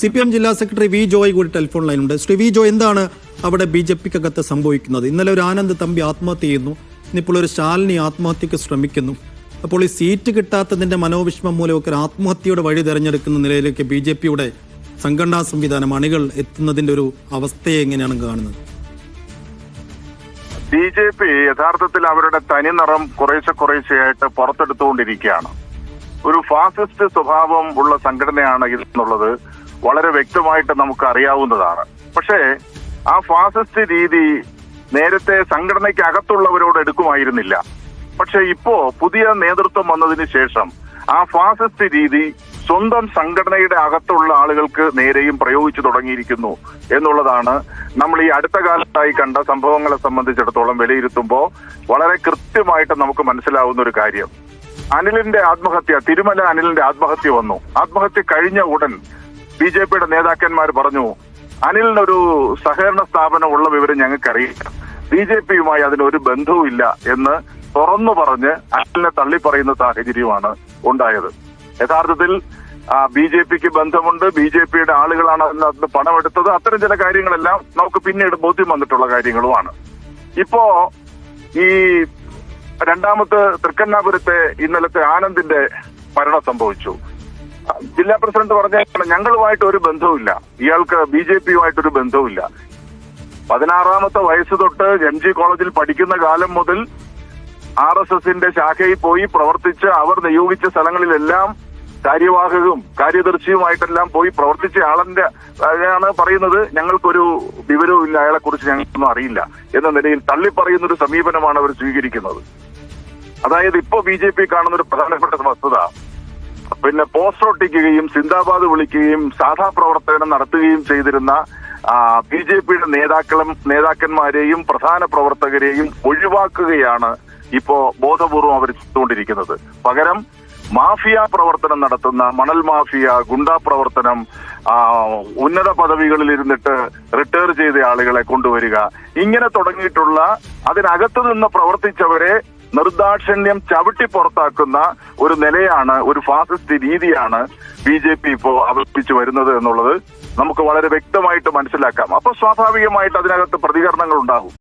C P M ജില്ലാ secretary V Joy കൂടി telephone ലൈനുണ്ട്. ശ്രീ വി ജോയ് എന്താണ് അവിടെ ബി ജെ പിക്കകത്ത് സംഭവിക്കുന്നത്? ഇന്നലെ ഒരു ആനന്ദ് തമ്പി ആത്മഹത്യ ചെയ്യുന്നു. ഇന്നിപ്പോൾ ഒരു ശാലിനി ആത്മഹത്യക്ക് ശ്രമിക്കുന്നു. അപ്പോൾ ഈ സീറ്റ് കിട്ടാത്തതിന്റെ മനോവിഷമം മൂലമൊക്കെ ആത്മഹത്യയുടെ വഴി തെരഞ്ഞെടുക്കുന്ന നിലയിലേക്ക് ബി ജെ പിയുടെ സംഘടനാ സംവിധാനം അണികൾ എത്തുന്നതിന്റെ ഒരു അവസ്ഥയെ എങ്ങനെയാണ് കാണുന്നത്? ബി ജെ പി യഥാർത്ഥത്തിൽ അവരുടെ തനിനിറം കുറേശ്ശെ കുറേശ്ശെയായിട്ട് പുറത്തെടുത്തുകൊണ്ടിരിക്കുകയാണ്. ഒരു ഫാസിസ്റ്റ് സ്വഭാവം ഉള്ള സംഘടനയാണ് ഇതെന്നുള്ളത് വളരെ വ്യക്തമായിട്ട് നമുക്ക് അറിയാവുന്നതാണ് പക്ഷേ ആ ഫാസിസ്റ്റ് രീതി നേരത്തെ സംഘടനയ്ക്ക് അകത്തുള്ളവരോട് എടുക്കുമായിരുന്നില്ല. പക്ഷേ ഇപ്പോ പുതിയ നേതൃത്വം വന്നതിന് ശേഷം ആ ഫാസിസ്റ്റ് രീതി സ്വന്തം സംഘടനയുടെ അകത്തുള്ള ആളുകൾക്ക് നേരെയും പ്രയോഗിച്ചു തുടങ്ങിയിരിക്കുന്നു എന്നുള്ളതാണ് നമ്മൾ ഈ അടുത്ത കാലത്തായി കണ്ട സംഭവങ്ങളെ സംബന്ധിച്ചിടത്തോളം വിലയിരുത്തുമ്പോൾ വളരെ കൃത്യമായിട്ട് നമുക്ക് മനസ്സിലാവുന്ന ഒരു കാര്യം. അനിലിന്റെ ആത്മഹത്യ തിരുമല അനിലിന്റെ ആത്മഹത്യ വന്നു. ആത്മഹത്യ കഴിഞ്ഞ ഉടൻ ബി ജെ പിയുടെ നേതാക്കന്മാർ പറഞ്ഞു അനിലിനൊരു സഹകരണ സ്ഥാപനം ഉള്ള വിവരം ഞങ്ങൾക്കറിയില്ല. ബി ജെ പിയുമായി അതിനൊരു ബന്ധവുമില്ല എന്ന് തുറന്നു പറഞ്ഞ് അനിലിനെ തള്ളിപ്പറയുന്ന സാഹചര്യമാണ് ഉണ്ടായത്. യഥാർത്ഥത്തിൽ ബി ജെ പിക്ക് ബന്ധമുണ്ട് ബി ജെ പിയുടെ ആളുകളാണ് അതിനകത്ത് പണമെടുത്തത്. അത്തരം ചില കാര്യങ്ങളെല്ലാം നമുക്ക് പിന്നീട് ബോധ്യം വന്നിട്ടുള്ള കാര്യങ്ങളുമാണ്. ഇപ്പോ ഈ രണ്ടാമത്തെ തൃക്കണ്ണാപുരത്തെ ഇന്നലത്തെ ആനന്ദിന്റെ മരണം സംഭവിച്ചു. ജില്ലാ പ്രസിഡന്റ് പറഞ്ഞ ഞങ്ങളുമായിട്ട് ഒരു ബന്ധവുമില്ല. ഇയാൾക്ക് ബി ജെ പിയുമായിട്ടൊരു ബന്ധവുമില്ല. പതിനാറാമത്തെ വയസ്സ് തൊട്ട് എം ജി കോളേജിൽ പഠിക്കുന്ന കാലം മുതൽ ആർ എസ് എസിന്റെ ശാഖയിൽ പോയി പ്രവർത്തിച്ച് അവർ നിയോഗിച്ച സ്ഥലങ്ങളിലെല്ലാം കാര്യവാഹകവും കാര്യദർശിയുമായിട്ടെല്ലാം പോയി പ്രവർത്തിച്ച ആളിന്റെ ആണ് പറയുന്നത്. ഞങ്ങൾക്കൊരു വിവരവും ഇല്ല അയാളെ കുറിച്ച് ഞങ്ങൾക്കൊന്നും അറിയില്ല. എന്ന നിലയിൽ തള്ളിപ്പറയുന്ന ഒരു സമീപനമാണ് അവർ സ്വീകരിക്കുന്നത്. അതായത് ഇപ്പോ ബി ജെ പി കാണുന്ന ഒരു പ്രധാനപ്പെട്ട വസ്തുത. പിന്നെ പോസ്റ്റർ ഒട്ടിക്കുകയും സിന്ദാബാദ് വിളിക്കുകയും സാധാ പ്രവർത്തനം നടത്തുകയും ചെയ്തിരുന്ന ബി ജെ പിയുടെ നേതാക്കളും നേതാക്കന്മാരെയും പ്രധാന പ്രവർത്തകരെയും ഒഴിവാക്കുകയാണ് ഇപ്പോ ബോധപൂർവം അവർ ചെയ്തുകൊണ്ടിരിക്കുന്നത്. പകരം മാഫിയ പ്രവർത്തനം നടത്തുന്ന മണൽ മാഫിയ ഗുണ്ടാ പ്രവർത്തനം ഉന്നത പദവികളിൽ ഇരുന്നിട്ട് റിട്ടയർ ചെയ്ത ആളുകളെ കൊണ്ടുവരിക ഇങ്ങനെ തുടങ്ങിയിട്ടുള്ള അതിനകത്തു നിന്ന് പ്രവർത്തിച്ചവരെ നിർദാക്ഷിണ്യം ചവിട്ടി പുറത്താക്കുന്ന ഒരു നിലയാണ് ഒരു ഫാസിസ്റ്റ് രീതിയാണ് ബി ജെ പി ഇപ്പോ അവതരിപ്പിച്ചു വരുന്നത് എന്നുള്ളത് നമുക്ക് വളരെ വ്യക്തമായിട്ട് മനസ്സിലാക്കാം. അപ്പൊ സ്വാഭാവികമായിട്ട് അതിനകത്ത് പ്രതികരണങ്ങൾ ഉണ്ടാകും.